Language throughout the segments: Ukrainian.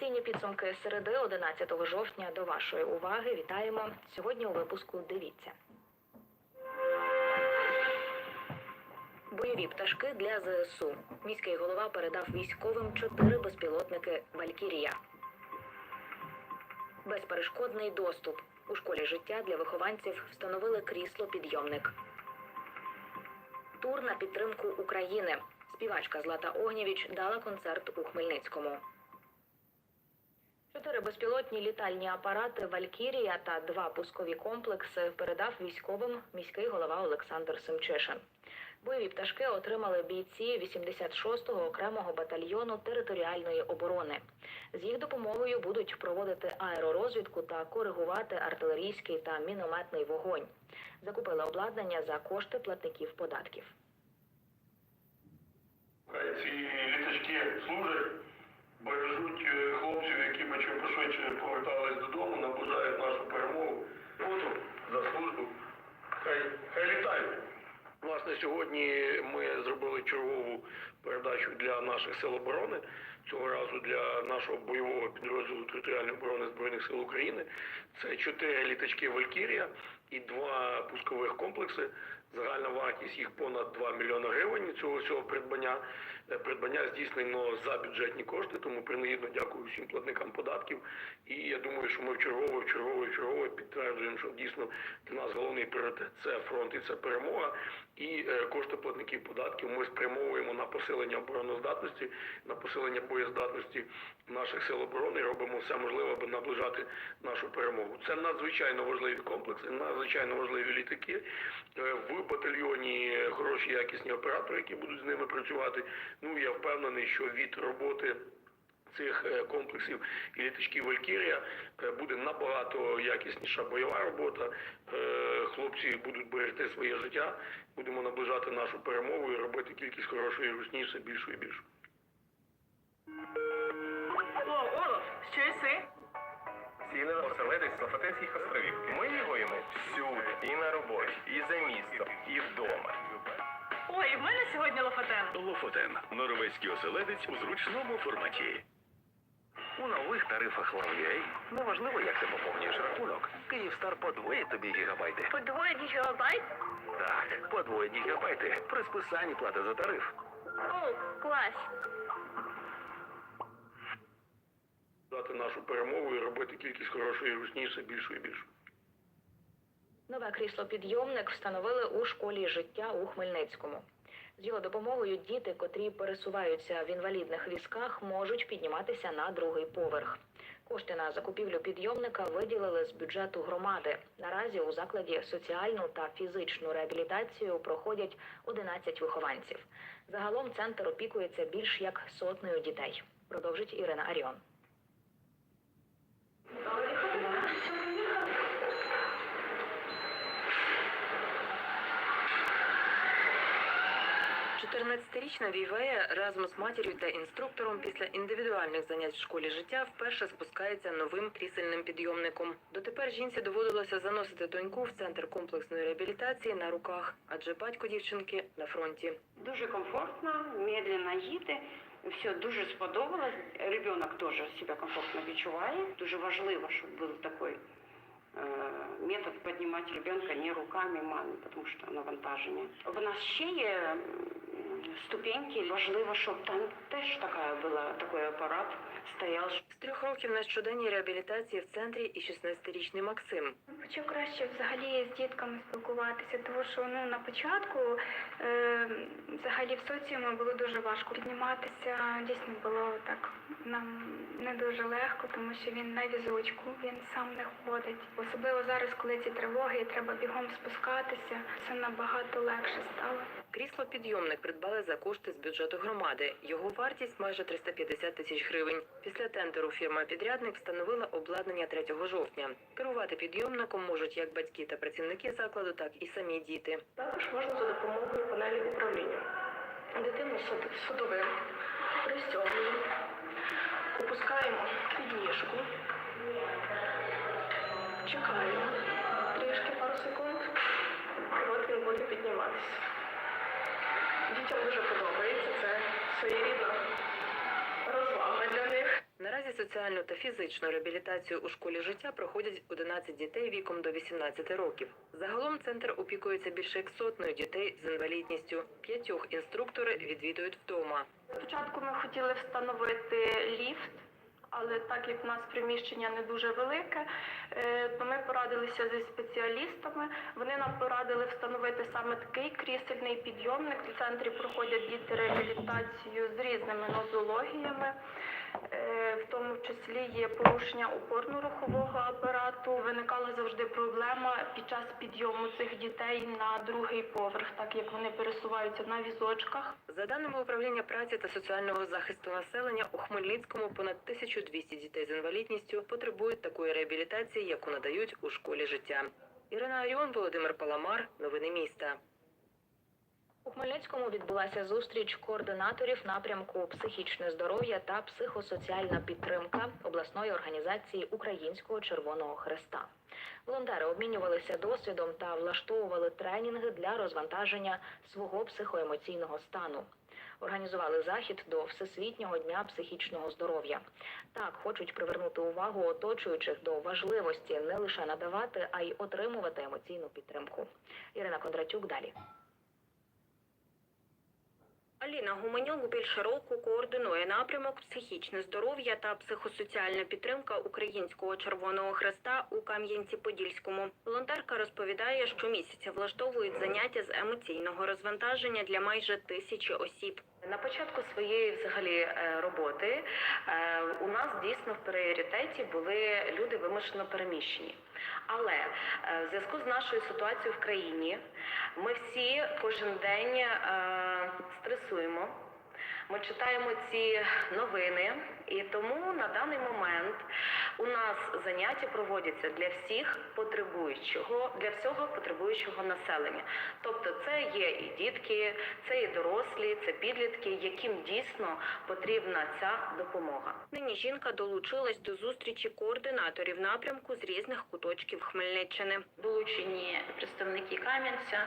Інформаційні підсумки середи 11 жовтня до вашої уваги. Вітаємо сьогодні. У випуску дивіться. Бойові пташки для ЗСУ. Міський голова передав військовим чотири безпілотники Валькірія. Безперешкодний доступ. У школі життя для вихованців встановили крісло підйомник. Тур на підтримку України. Співачка Злата Огнєвіч дала концерт у Хмельницькому. Чотири безпілотні літальні апарати Валькірія та два пускові комплекси передав військовим міський голова Олександр Семчишин. Бойові пташки отримали бійці 86-го окремого батальйону територіальної оборони. З їх допомогою будуть проводити аеророзвідку та коригувати артилерійський та мінометний вогонь. Закупили обладнання за кошти платників податків. Ці літачки служать, бережуть е, хлопців, які би чим пошвидше повертались додому, наближають нашу перемогу. Фото за службу. Хай, хай літають. Власне, сьогодні ми зробили чергову передачу для наших сил оборони. Цього разу для нашого бойового підрозділу територіальної оборони Збройних сил України. Це чотири літачки Валькірія і два пускових комплекси. Загальна вартість їх понад 2 мільйони гривень цього всього придбання. Е, Придбання здійснено за бюджетні кошти, тому принагідно дякую всім платникам податків. І я думаю, що ми в чергове, в чергове, в чергове підтверджуємо, що дійсно для нас головний пріоритет це фронт і це перемога. І е, кошти платників податків ми спрямовуємо на посилення обороноздатності, на посилення боєздатності наших сил оборони. Робимо все можливе, аби наближати нашу перемогу. Це надзвичайно важливі комплекси, надзвичайно важливі літаки. Е, В батальйоні хороші якісні оператори, які будуть з ними працювати. Ну я впевнений, що від роботи цих е, комплексів і літачків Валькірія е, буде набагато якісніша бойова робота. Е, Хлопці будуть берегти своє життя. Будемо наближати нашу перемогу і робити кількість хорошої русні все більшу і більшу. Що єси? Ціле оселедець Лафатинських островів. Ми воюємо всюди, і на роботі, і за містом, і вдома. Ой, в мене сьогодні лофатен. Лофотен норвезький оселедець у зручному форматі. У нових тарифах Лав'єй неважливо, як ти поповнюєш рахунок. Київстар подвоїть тобі гігабайти. Подвоєні гігабайт? Так, подвоїть гігабайти при списанні плати за тариф. О, клас. Дати нашу перемогу і робити кількість хорошої русні все більшу і більшу. Нове крісло-підйомник встановили у школі життя у Хмельницькому. З його допомогою діти, котрі пересуваються в інвалідних візках, можуть підніматися на другий поверх. Кошти на закупівлю підйомника виділили з бюджету громади. Наразі у закладі соціальну та фізичну реабілітацію проходять 11 вихованців. Загалом центр опікується більш як сотнею дітей. Продовжить Ірина Аріон. Чотирнадцятирічна Вівея разом з матір'ю та інструктором після індивідуальних занять в школі життя вперше спускається новим крісельним підйомником. Дотепер жінці доводилося заносити доньку в центр комплексної реабілітації на руках, адже батько дівчинки на фронті. Дуже комфортно, медленно їде. Все дуже сподобалось. Ребенок теж себе комфортно відчуває. Дуже важливо, щоб був такий е, метод піднімати ребенка не руками мами, тому що навантаження. У нас ще є ступеньки. Важливо, щоб там теж така була такий апарат стояв. З трьох років на щоденній реабілітації в центрі і 16-річний Максим. Хочу краще взагалі з дітками спілкуватися, тому що ну на початку е, взагалі в соціумі було дуже важко підніматися. Дійсно було так нам не дуже легко, тому що він на візочку, він сам не ходить. Особливо зараз, коли ці тривоги, і треба бігом спускатися. Це набагато легше стало. Крісло-підйомник придбали за кошти з бюджету громади. Його вартість майже 350 тисяч гривень. Після тендеру фірма-підрядник встановила обладнання 3 жовтня. Керувати підйомником можуть як батьки та працівники закладу, так і самі діти. Також можна за допомогою панелі управління. Дитину сад- садовим опускаємо під ніжку, чекаємо трішки пару секунд, от він буде підніматися. Дітям дуже подобається, це своєрідна розвага для них. Наразі соціальну та фізичну реабілітацію у школі життя проходять 11 дітей віком до 18 років. Загалом центр опікується більше як сотнею дітей з інвалідністю. П'ятьох інструктори відвідують вдома. Спочатку ми хотіли встановити ліфт, але так як в нас приміщення не дуже велике, е, то ми порадилися зі спеціалістами. Вони нам порадили встановити саме такий крісельний підйомник. В центрі проходять діти реабілітацію з різними нозологіями. Е, В тому числі є порушення опорно-рухового апарату. Виникала завжди проблема під час підйому цих дітей на другий поверх, так як вони пересуваються на візочках. За даними управління праці та соціального захисту населення, у Хмельницькому понад 1200 дітей з інвалідністю потребують такої реабілітації, яку надають у школі життя. Ірина Аріон, Володимир Паламар, новини міста. У Хмельницькому відбулася зустріч координаторів напрямку психічне здоров'я та психосоціальна підтримка обласної організації Українського Червоного Хреста. Волонтери обмінювалися досвідом та влаштовували тренінги для розвантаження свого психоемоційного стану. Організували захід до Всесвітнього дня психічного здоров'я. Так хочуть привернути увагу оточуючих до важливості не лише надавати, а й отримувати емоційну підтримку. Ірина Кондратюк далі. Аліна Гуменюк більше року координує напрямок психічне здоров'я та психосоціальна підтримка Українського Червоного Хреста у Кам'янці-Подільському. Волонтерка розповідає, що місяця влаштовують заняття з емоційного розвантаження для майже тисячі осіб. На початку своєї взагалі е, роботи е, у нас дійсно в пріоритеті були люди вимушено переміщені. Але е, в зв'язку з нашою ситуацією в країні ми всі кожен день стресуємо. Ми читаємо ці новини, і тому на даний момент у нас заняття проводяться для всіх потребуючого, для всього потребуючого населення. Тобто, це є і дітки, це і дорослі, це підлітки, яким дійсно потрібна ця допомога. Нині жінка долучилась до зустрічі координаторів напрямку з різних куточків Хмельниччини. Долучені представники Кам'янця,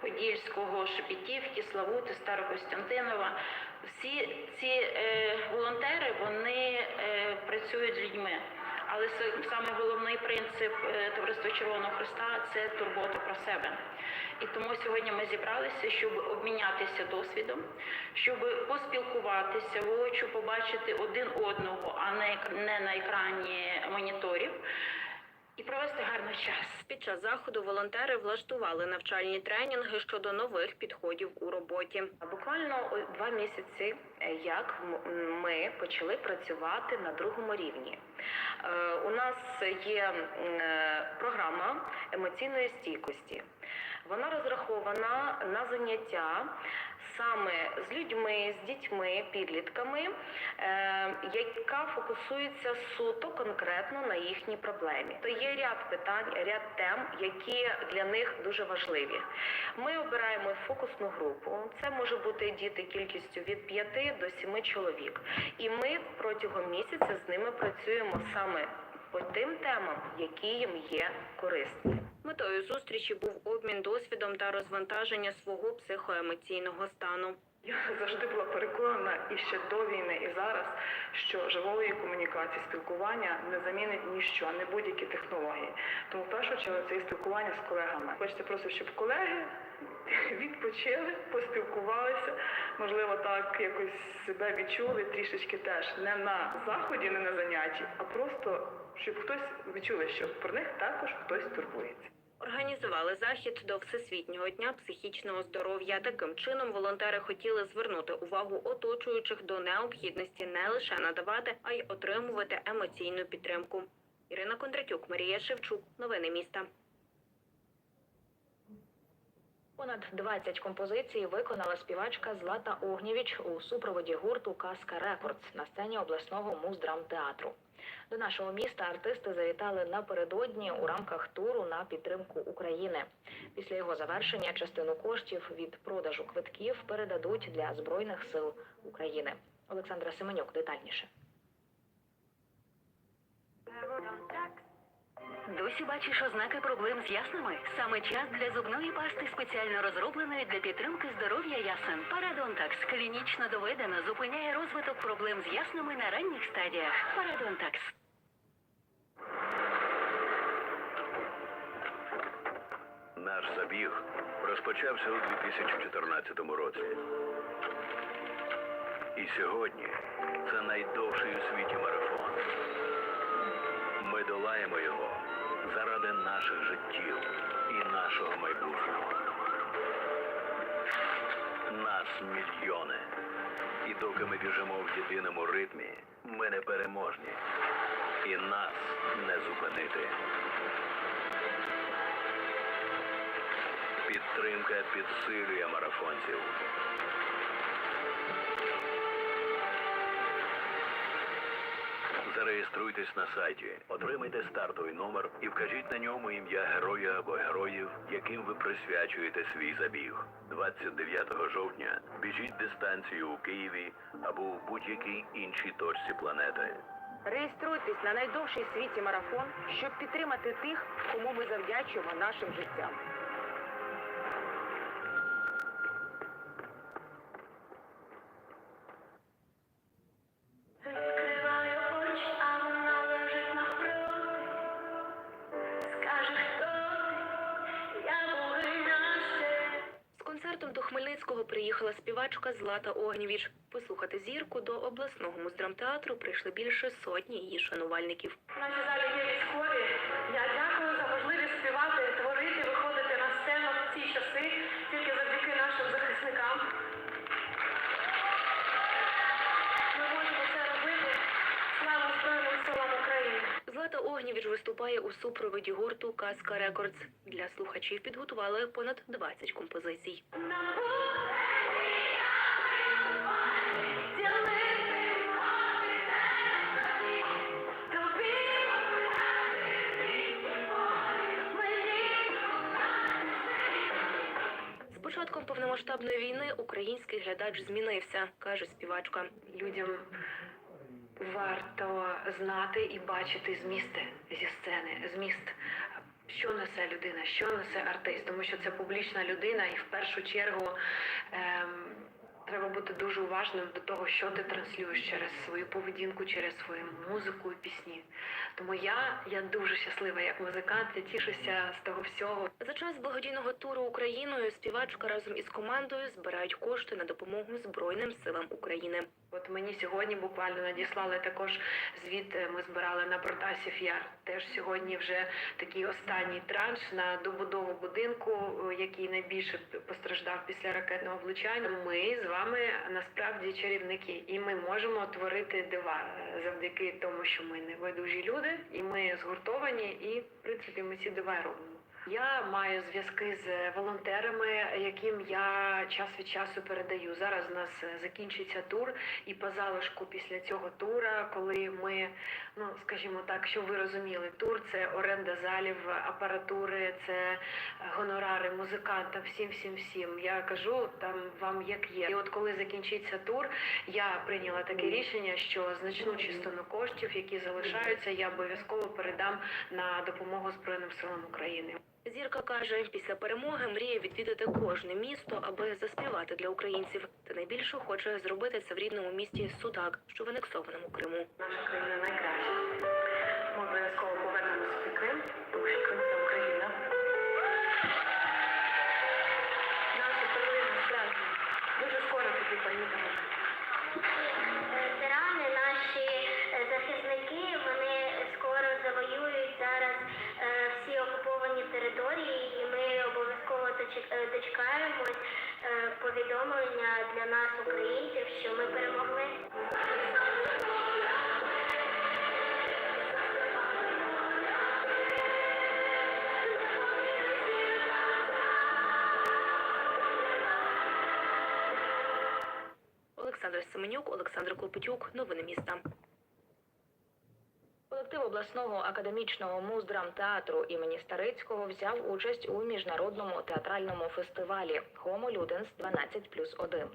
Подільського, Шепетівки, Славути, Старокостянтинова. Всі ці е, волонтери вони е, працюють з людьми. Але саме головний принцип е, Товариства Червоного Христа це турбота про себе. І тому сьогодні ми зібралися, щоб обмінятися досвідом, щоб поспілкуватися воочу, побачити один одного, а не на екрані моніторів, і провести гарний час. Під час заходу волонтери влаштували навчальні тренінги щодо нових підходів у роботі. Буквально два місяці, е, як ми почали працювати на другому рівні. Е, У нас є е, програма емоційної стійкості. Вона розрахована на заняття саме з людьми, з дітьми, підлітками, е, яка фокусується суто конкретно на їхній проблемі. То є ряд питань, ряд тем, які для них дуже важливі. Ми обираємо фокусну групу. Це може бути діти кількістю від 5 до 7 чоловік. І ми протягом місяця з ними працюємо саме по тим темам, які їм є корисні. Метою зустрічі був обмін досвідом та розвантаження свого психоемоційного стану. Я завжди була переконана і ще до війни, і зараз, що живої комунікації, спілкування не замінить ніщо, не будь-які технології. Тому в першу чергу це і спілкування з колегами. Хочеться просто, щоб колеги відпочили, поспілкувалися, можливо, так якось себе відчули трішечки теж не на заході, не на занятті, а просто щоб хтось відчули, що про них також хтось турбується. Організували захід до Всесвітнього дня психічного здоров'я. Таким чином волонтери хотіли звернути увагу оточуючих до необхідності не лише надавати, а й отримувати емоційну підтримку. Ірина Кондратюк, Марія Шевчук. Новини міста. Понад 20 композицій виконала співачка Злата Огнєвіч у супроводі гурту Казка Рекордс на сцені обласного муздрамтеатру. До нашого міста артисти завітали напередодні у рамках туру на підтримку України. Після його завершення частину коштів від продажу квитків передадуть для збройних сил України. Олександра Семенюк детальніше. Досі бачиш ознаки проблем з яснами? Саме час для зубної пасти, спеціально розробленої для підтримки здоров'я ясен. Парадонтакс клінічно доведено зупиняє розвиток проблем з яснами на ранніх стадіях. Парадонтакс. Наш забіг розпочався у 2014 році. І сьогодні це найдовший у світі марафон. Ми долаємо його заради наших життів і нашого майбутнього. Нас мільйони. І доки ми біжимо в єдиному ритмі, ми не переможні. І нас не зупинити. Підтримка підсилює марафонців. Зареєструйтесь на сайті, отримайте стартовий номер і вкажіть на ньому ім'я героя або героїв, яким ви присвячуєте свій забіг. 29 жовтня біжіть дистанцію у Києві або у будь-якій іншій точці планети. Реєструйтесь на найдовший світі марафон, щоб підтримати тих, кому ми завдячуємо нашим життям. Приїхала співачка Злата Огнєвіч. Послухати зірку до обласного муздрамтеатру прийшли більше сотні її шанувальників. В нашій залі є військові. Я дякую за можливість співати, творити, виходити на сцену в ці часи тільки завдяки нашим захисникам. Ми можемо це робити. Слава Збройним силам України! Злата Огнєвіч виступає у супроводі гурту Казка Рекордс. Для слухачів підготували понад 20 композицій. Початком повномасштабної війни український глядач змінився, каже співачка. Людям варто знати і бачити змісти зі сцени, зміст. Що несе людина, що несе артист, тому що це публічна людина, і в першу чергу ем, треба бути дуже уважним до того, що ти транслюєш через свою поведінку, через свою музику і пісні. Тому я, я дуже щаслива як музикант, я тішуся з того всього. За час благодійного туру Україною співачка разом із командою збирають кошти на допомогу Збройним силам України. От мені сьогодні буквально надіслали також звіт. е, Ми збирали на Протасів Яр. Теж сьогодні вже такий останній транш на добудову будинку, е, який найбільше постраждав після ракетного влучання. Ми з вами насправді чарівники, і ми можемо творити дива е, завдяки тому, що ми не люди, і ми згуртовані, і в принципі ми ці дива робимо. Я маю зв'язки з волонтерами, яким я час від часу передаю. Зараз у нас е, закінчиться тур, і по залишку після цього тура, коли ми, ну скажімо так, що ви розуміли, тур це оренда залів, апаратури, це е, гонорари музикантам, всім, всім, всім. Я кажу там вам як є. І от коли закінчиться тур, я прийняла таке рішення, що значну частину коштів, які залишаються, я обов'язково передам на допомогу Збройним силам України. Зірка каже, після перемоги мріє відвідати кожне місто, аби заспівати для українців. Та найбільше хоче зробити це в рідному місті Судак, що в анексованому Криму. Наша країна найкраща. Ми обов'язково повернемося в Крим, тому що Крим це Україна. Наша перлина справді. Дуже скоро туди поїдемо. Дочекаємось е, повідомлення для нас, українців, що ми перемогли. Олександр Семенюк, Олександр Клопотюк. Новини міста. Колектив обласного академічного муздрамтеатру імені Старицького взяв участь у міжнародному театральному фестивалі Homo Ludens 12 плюс 1.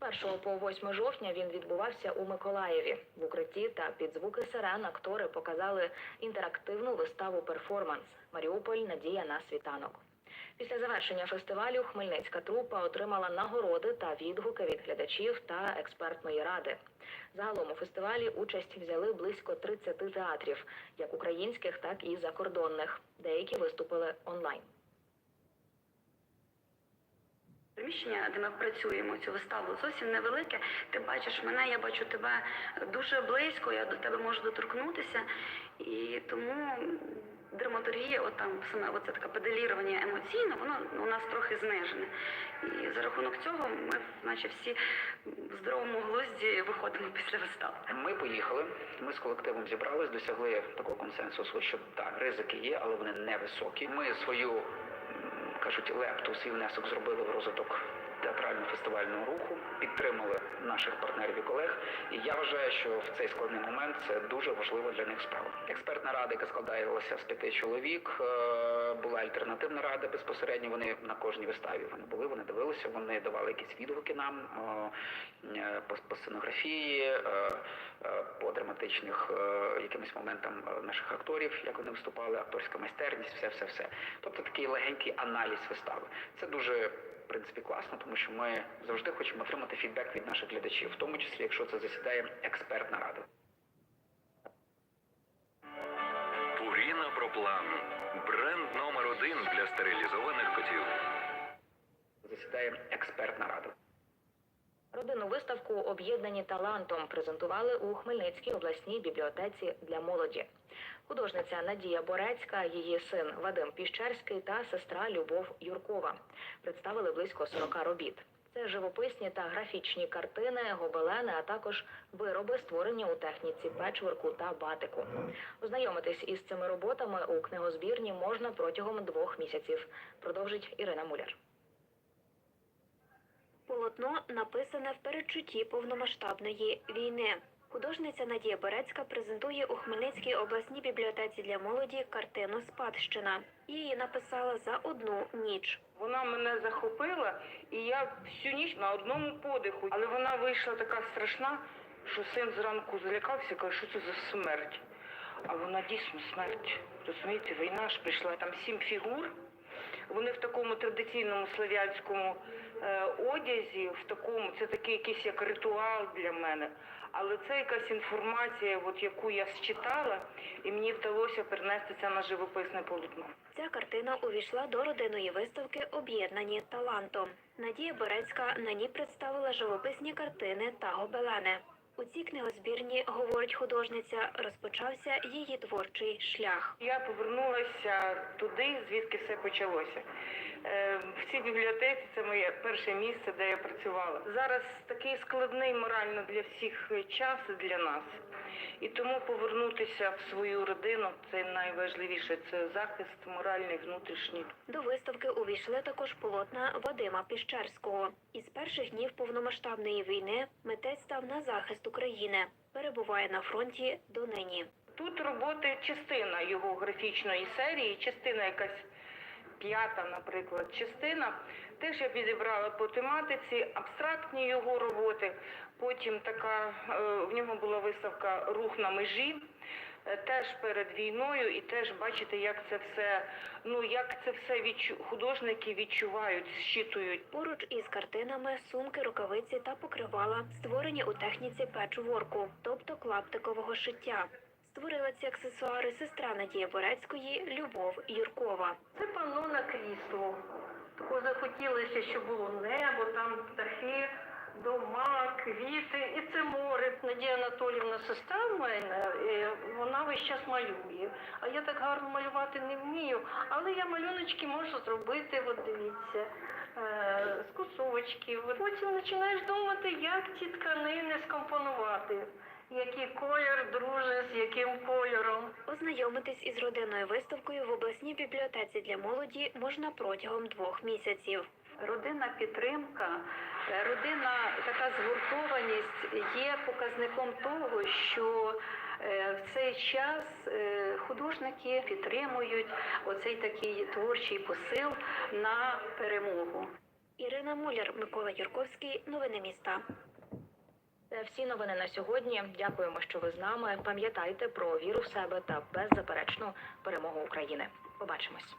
З 1 по 8 жовтня він відбувався у Миколаєві. В укритті та під звуки сирен актори показали інтерактивну виставу перформанс Маріуполь Надія на світанок. Після завершення фестивалю Хмельницька трупа отримала нагороди та відгуки від глядачів та експертної ради. Загалом у фестивалі участь взяли близько 30 театрів, як українських, так і закордонних. Деякі виступили онлайн. Приміщення, де ми працюємо цю виставу, зовсім невелике. Ти бачиш мене, я бачу тебе дуже близько, я до тебе можу доторкнутися. І тому драматургія, от там саме оце таке педалірування емоційне, воно у нас трохи знижене. І за рахунок цього ми, наче всі в здоровому глузді виходимо після вистави. Ми поїхали. Ми з колективом зібрались, досягли такого консенсусу, що так, ризики є, але вони невисокі. Ми свою кажуть лепту, свій внесок зробили в розвиток театрально-фестивального руху, підтримали наших партнерів і колег. І я вважаю, що в цей складний момент це дуже важлива для них справа. Експертна рада, яка складалася з п'яти чоловік, е, була альтернативна рада безпосередньо. Вони на кожній виставі вони були, вони дивилися, вони давали якісь відгуки нам е, е, по, сценографії, по драматичних якимось моментам наших акторів, як вони виступали, акторська майстерність, все, все, все. Тобто такий легенький аналіз вистави. Це дуже в принципі класно, тому що ми завжди хочемо отримати фідбек від наших глядачів, в тому числі, якщо це засідає експертна рада. Пуріна Проплан. Бренд номер один для стерилізованих котів. Засідає експертна рада. Родинну виставку Об'єднані талантом презентували у Хмельницькій обласній бібліотеці для молоді. Художниця Надія Борецька, її син Вадим Піщерський та сестра Любов Юркова представили близько 40 робіт. Це живописні та графічні картини, гобелени, а також вироби, створені у техніці печворку та батику. Ознайомитись із цими роботами у книгозбірні можна протягом двох місяців. Продовжить Ірина Муляр. Полотно написане в передчутті повномасштабної війни. Художниця Надія Берецька презентує у Хмельницькій обласній бібліотеці для молоді картину Спадщина. Її написала за одну ніч. Вона мене захопила, і я всю ніч на одному подиху. Але вона вийшла така страшна, що син зранку залякався, каже, що це за смерть. А вона дійсно смерть. Розумієте, війна ж прийшла там сім фігур. Вони в такому традиційному слов'янському одязі, в такому, це такий якийсь як ритуал для мене. Але це якась інформація, от яку я считала, і мені вдалося перенести це на живописне полотно. Ця картина увійшла до родинної виставки Об'єднані талантом. Надія Борецька на ній представила живописні картини та гобелени. У цій книгозбірні, говорить художниця, розпочався її творчий шлях. Я повернулася туди, звідки все почалося. Е, В цій бібліотеці це моє перше місце, де я працювала. Зараз такий складний морально для всіх час для нас. І тому повернутися в свою родину це найважливіше. Це захист моральний, внутрішній. До виставки увійшли також полотна Вадима Піщерського. Із перших днів повномасштабної війни митець став на захист України. Перебуває на фронті донині. Тут роботи частина його графічної серії, частина якась п'ята, наприклад, частина. Теж я підібрала по тематиці абстрактні його роботи. Потім така е, в нього була виставка Рух на межі. е, Теж перед війною, і теж бачите, як це все, ну як це все відчу... художники відчувають, щитують. Поруч із картинами сумки, рукавиці та покривала створені у техніці печворку, тобто клаптикового шиття. Створила ці аксесуари сестра Надії Борецької Любов Юркова. Це панно на крісло. Тако захотілося, щоб було небо, там птахи, дома, квіти, і це море. Надія Анатоліївна, сестра в мене, е, вона весь час малює. А я так гарно малювати не вмію. Але я малюночки можу зробити, от дивіться, е, з кусочків. Потім починаєш думати, як ці тканини скомпонувати. Який колір дружить з яким кольором. Ознайомитись із родинною виставкою в обласній бібліотеці для молоді можна протягом двох місяців. Родинна підтримка Е, Родина, така згуртованість є показником того, що е, в цей час е, художники підтримують оцей такий творчий посил на перемогу. Ірина Муляр, Микола Юрковський. Новини міста. Це всі новини на сьогодні. Дякуємо, що ви з нами. Пам'ятайте про віру в себе та беззаперечну перемогу України. Побачимось.